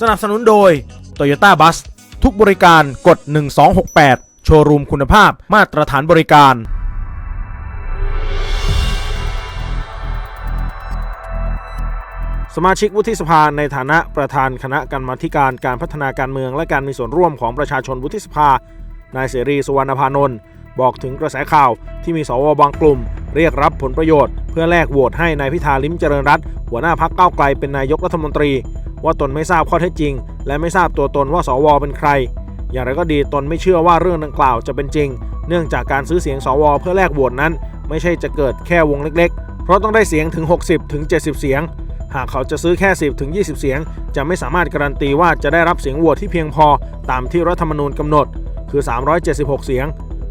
สนับสนุนโดย Toyota Bus ทุกบริการกด 1268 โชว์รูมคุณภาพมาตรฐานบริการ สมาชิกวุฒิสภาในฐานะประธานคณะกรรมาธิการการพัฒนาการเมืองและการมีส่วนร่วมของประชาชนวุฒิสภา นายเสรีสุวรรณพานนท์บอกถึงกระแสข่าวที่มีสวบางกลุ่ม เรียกรับผลประโยชน์ เพื่อแลกโหวตให้นายพิธาลิมเจริญรัตหัวหน้าพักเก้าไกลเป็นนายกรัฐมนตรี ว่าตนไม่ทราบข้อเท็จจริง และไม่ทราบตัวตนว่าสวเป็นใคร อย่างไรก็ดีตนไม่เชื่อว่าเรื่องดังกล่าวจะเป็นจริง เนื่องจากการซื้อเสียงสวเพื่อแลกโหวตนั้น ไม่ใช่จะเกิดแค่วงเล็ก ๆ เพราะต้องได้เสียงถึง 60ถึง70 เสียง หากเขาจะซื้อแค่ 10ถึง20 เสียง จะไม่สามารถการันตีว่าจะได้รับเสียงโหวตที่เพียงพอตามที่รัฐธรรมนูญกำหนด คือ 376 เสียง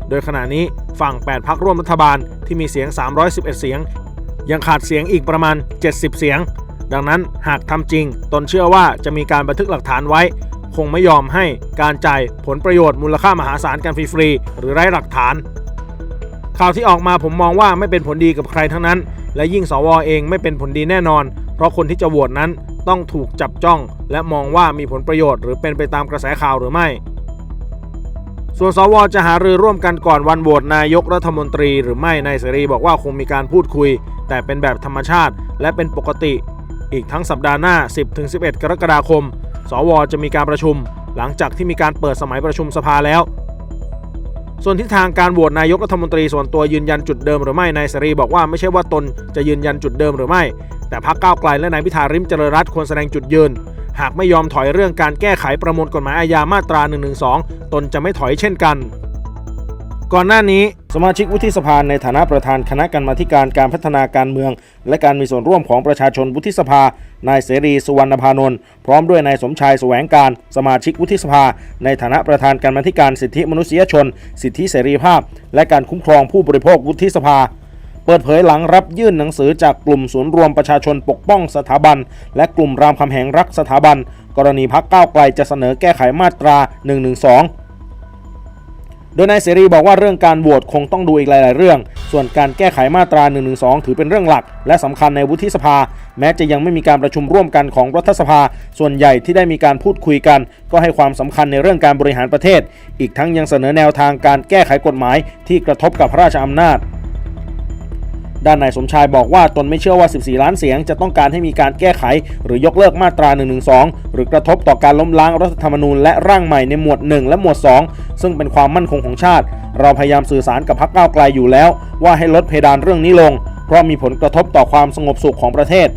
โดยขณะนี้ฝั่ง 8พักร่วมรัฐบาลที่มีเสียง 311 เสียง ยังขาดเสียงอีกประมาณ 70 เสียง ดังนั้นหากทำจริง ตนเชื่อว่าจะมีการบันทึกหลักฐานไว้ คงไม่ยอมให้การจ่ายผลประโยชน์มูลค่ามหาศาลกันฟรีๆหรือไร้หลักฐาน ข่าวที่ออกมาผมมองว่าไม่เป็นผลดีกับใครทั้งนั้น และยิ่งสวเองไม่เป็นผลดีแน่นอน เพราะคนที่จะโหวตนั้นต้องถูกจับจ้อง และมองว่ามีผลประโยชน์ หรือเป็นไปตามกระแสข่าวหรือไม่ส่วนสวจะหารือร่วมกันก่อนวันโหวตนายกรัฐมนตรีหรือไม่นายเสรีบอกว่าคงมีการพูดคุย แต่เป็นแบบธรรมชาติ และเป็นปกติ อีกทั้งสัปดาห์หน้า 10-11 กรกฎาคม สวจะมีการประชุม หลังจากที่มีการเปิดสมัยประชุมสภาแล้ว ส่วนทิศทางการโหวตนายกรัฐมนตรีส่วนตัวยืนยันจุดเดิมหรือไม่นายสรีบอกว่าไม่ใช่ว่าตนจะยืนยันจุดเดิมหรือไม่ แต่พรรคก้าวไกลและนายพิธาริมเจริญรัตน์ควรแสดงจุดยืน หากไม่ยอมถอยเรื่องการแก้ไขประมวลกฎหมายอาญามาตรา 112 ตนจะไม่ถอยเช่นกัน ก่อนหน้านี้สมาชิกวุฒิสภาในฐานะประธานคณะกรรมาการการพัฒนาการเมือง และการมีส่วนร่วมของประชาชนวุฒิสภา นายเสรีสุวรรณพานนท์พร้อมด้วยนายสมชายแสวงการ สมาชิกวุฒิสภา ในฐานะประธานการมาธิการสิทธิมนุษยชน สิทธิเสรีภาพ และการคุ้มครองผู้บริโภควุฒิสภาเปิดเผยหลังรับยื่นหนังสือจากกลุ่มศูนย์รวมประชาชนปกป้องสถาบัน และกลุ่มรามคำแหงรักสถาบัน กรณีพักก้าวไกลจะเสนอแก้ไขมาตรา 112 โดยนายเสรีบอกว่าเรื่องการโหวตคงต้องดูอีกหลาย ๆ เรื่อง ส่วนการแก้ไขมาตรา 112 ถือเป็นเรื่องหลัก และสำคัญในวุฒิสภา แม้จะยังไม่มีการประชุมร่วมกันของรัฐสภา ส่วนใหญ่ที่ได้มีการพูดคุยกัน ก็ให้ความสำคัญในเรื่องการบริหารประเทศ อีกทั้งยังเสนอแนวทางการแก้ไขกฎหมายที่กระทบกับพระราชอำนาจ ด้านนายสมชายบอกว่าตนไม่เชื่อว่า 14 ล้านเสียงจะต้องการให้มีการแก้ไข หรือยกเลิกมาตรา 112 หรือกระทบต่อการล้มล้างรัฐธรรมนูญและร่างใหม่ในหมวด 1 และหมวด 2 ซึ่งเป็นความมั่นคงของชาติ เราพยายามสื่อสารกับพรรคก้าวไกลอยู่แล้ว ว่าให้ลดเพดานเรื่องนี้ลง เพราะมีผลกระทบต่อความสงบสุขของประเทศ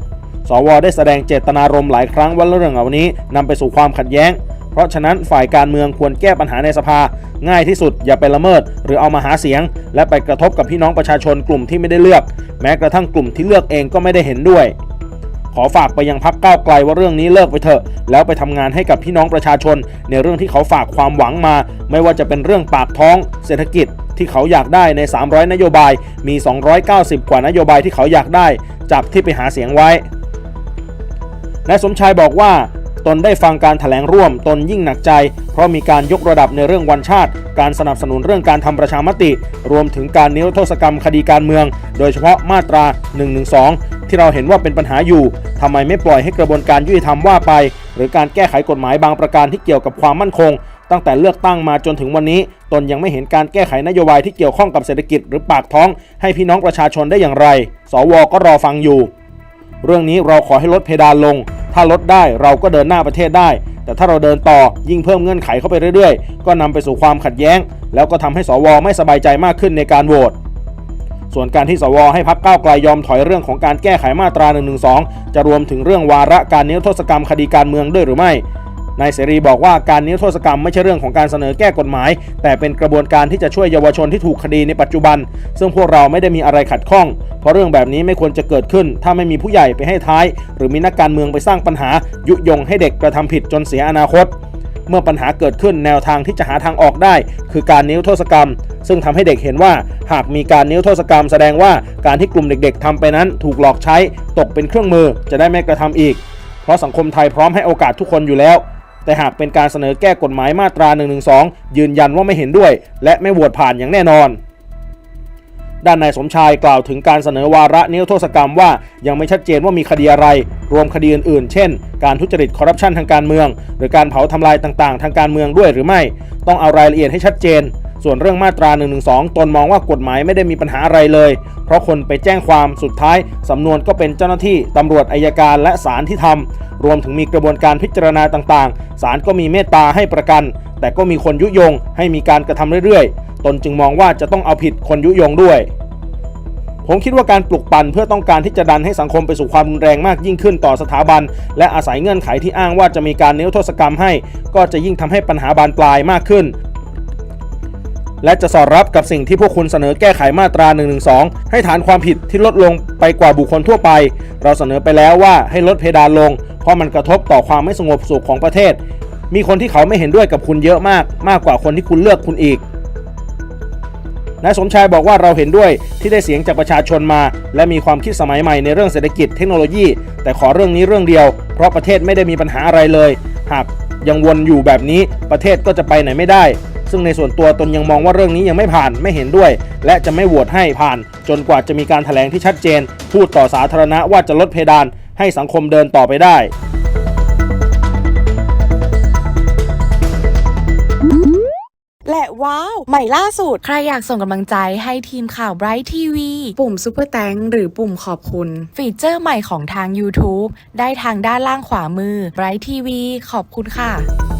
สวได้แสดงเจตนารมณ์หลายครั้งว่าเรื่องเหล่านี้นำไปสู่ความขัดแย้ง ราะฉะนั้นฝ่ายการเมืองควรแก้ปัญหาในสภา ง่ายที่สุดอย่าไปละเมิด หรือเอามาหาเสียง และไปกระทบกับพี่น้องประชาชนกลุ่มที่ไม่ได้เลือก แม้กระทั่งกลุ่มที่เลือกเองก็ไม่ได้เห็นด้วย ขอฝากไปยังพักก้าวไกลว่าเรื่องนี้เลิกไปเถอะ แล้วไปทำงานให้กับพี่น้องประชาชน ในเรื่องที่เขาฝากความหวังมา ไม่ว่าจะเป็นเรื่องปากท้อง เศรษฐกิจที่เขาอยากได้ใน 300 นโยบาย มี 290 กว่านโยบายที่เขาอยากได้ จากที่ไปหาเสียงไว้นายสมชายบอกว่า ตนได้ฟังการถแถลงร่วม ตนยิ่งหนักใจ เพราะมีการยกระดับในเรื่องวันชาติ การสนับสนุนเรื่องการทำประชามติ รวมถึงการนิรโทษกรรมคดีการเมือง โดยเฉพาะมาตรา 112 ที่เราเห็นว่าเป็นปัญหาอยู่ทำไมไม่ปล่อยให้กระบวนการยุติธรรมว่าไป หรือการแก้ไขกฎหมายบางประการที่เกี่ยวกับความมั่นคง ตั้งแต่เลือกตั้งมาจนถึงวันนี้ ตนยังไม่เห็นการแก้ไขนโยบายที่เกี่ยวข้องกับเศรษฐกิจหรือปากท้อง ให้พี่น้องประชาชนได้อย่างไร สวก็รอฟังอยู่ เรื่องนี้เราขอให้ลดเพดานลง ถ้าลดได้เราก็เดินหน้าประเทศได้ แต่ถ้าเราเดินต่อยิ่งเพิ่มเงื่อนไขเข้าไปเรื่อยๆ ก็นำไปสู่ความขัดแย้ง แล้วก็ทำให้สวไม่สบายใจมากขึ้นในการโหวตส่วนการที่สวให้พักก้าวไกลยอมถอยเรื่องของการแก้ไขมาตรา1นึจะรวมถึงเรื่องวาระการนิรโทษกรรมคดีการเมืองด้วยหรือไม่ นายเสรีบอกว่าการนิรโทษกรรมไม่ใช่เรื่องของการเสนอแก้กฎหมาย แต่เป็นกระบวนการที่จะช่วยเยาวชนที่ถูกคดีในปัจจุบัน ซึ่งพวกเราไม่ได้มีอะไรขัดข้อง เพราะเรื่องแบบนี้ไม่ควรจะเกิดขึ้น ถ้าไม่มีผู้ใหญ่ไปให้ท้าย หรือมีนักการเมืองไปสร้างปัญหา ยุยงให้เด็กกระทำผิดจนเสียอนาคต เมื่อปัญหาเกิดขึ้นแนวทางที่จะหาทางออกได้ คือการนิ้วโทษกรรม ซึ่งทำให้เด็กเห็นว่า หากมีการนิ้วโทษกรรม แสดงว่าการที่กลุ่มเด็ก ๆทำไปนั้น ถูกหลอกใช้ ตกเป็นเครื่องมือจะได้ไม่กระทำอีก เพราะสังคมไทยพร้อมให้โอกาสทุกคนอยู่แล้ว แต่หากเป็นการเสนอแก้กฎหมายมาตรา 112 ยืนยันว่าไม่เห็นด้วย และไม่โหวตผ่านอย่างแน่นอนด้านนายสมชายกล่าวถึงการเสนอวาระนิรโทษกรรมว่ายังไม่ชัดเจนว่ามีคดีอะไร รวมคดีอื่นๆ เช่น การทุจริตคอร์รัปชันทางการเมือง หรือการเผาทำลายต่างๆ ทางการเมืองด้วยหรือไม่ ต้องเอารายละเอียดให้ชัดเจน ส่วนเรื่องมาตรา1นึตนมองว่ากฎหมายไม่ได้มีปัญหาอะไรเลย เพราะคนไปแจ้งความสุดท้ายสำนวนก็เป็นเจ้าหน้าที่ตำรวจอายการและศาลที่ทำรวมถึงมีกระบวนการพิจารณาต่างๆศาลก็มีเมตตาให้ประกัน แต่ก็มีคนยุยงให้มีการกระทำเรื่อยๆ ตนจึงมองว่าจะต้องเอาผิดคนยุยงด้วยผมคิดว่าการปลุกปั่นเพื่อต้องการที่จะดันให้สังคมไปสู่ความรุนแรงมากยิ่งขึ้นต่อสถาบัน และอาศัยเงื่อนไขที่อ้างว่าจะมีการนิรโทษกรรมให้ ก็จะยิ่งทำให้ปัญหาบานปลายมากขึ้น และจะสอดรับกับสิ่งที่พวกคุณเสนอแก้ไขมาตรา 112 ให้ฐานความผิดที่ลดลงไปกว่าบุคคลทั่วไป เราเสนอไปแล้วว่าให้ลดเพดานลง เพราะมันกระทบต่อความไม่สงบสุขของประเทศ มีคนที่เขาไม่เห็นด้วยกับคุณเยอะมาก มากกว่าคนที่คุณเลือกคุณอีกนายสมชายบอกว่าเราเห็นด้วยที่ได้เสียงจากประชาชนมา และมีความคิดสมัยใหม่ในเรื่องเศรษฐกิจเทคโนโลยี แต่ขอเรื่องนี้เรื่องเดียว เพราะประเทศไม่ได้มีปัญหาอะไรเลย หากยังวนอยู่แบบนี้ประเทศก็จะไปไหนไม่ได้ ซึ่งในส่วนตัวตนยังมองว่าเรื่องนี้ยังไม่ผ่านไม่เห็นด้วย และจะไม่โหวตให้ผ่าน จนกว่าจะมีการถแถลงที่ชัดเจน พูดต่อสาธารณะว่าจะลดเพดาน ให้สังคมเดินต่อไปได้และว้าว ใหม่ล่าสุด ใครอยากส่งกำลังใจให้ทีมข่าว Bright TV ปุ่ม Super t h a n k หรือปุ่มขอบคุณ ฟีเจอร์ใหม่ของทาง YouTube ได้ทางด้านล่างขวามือ Bright TV ขอบคุณค่ะ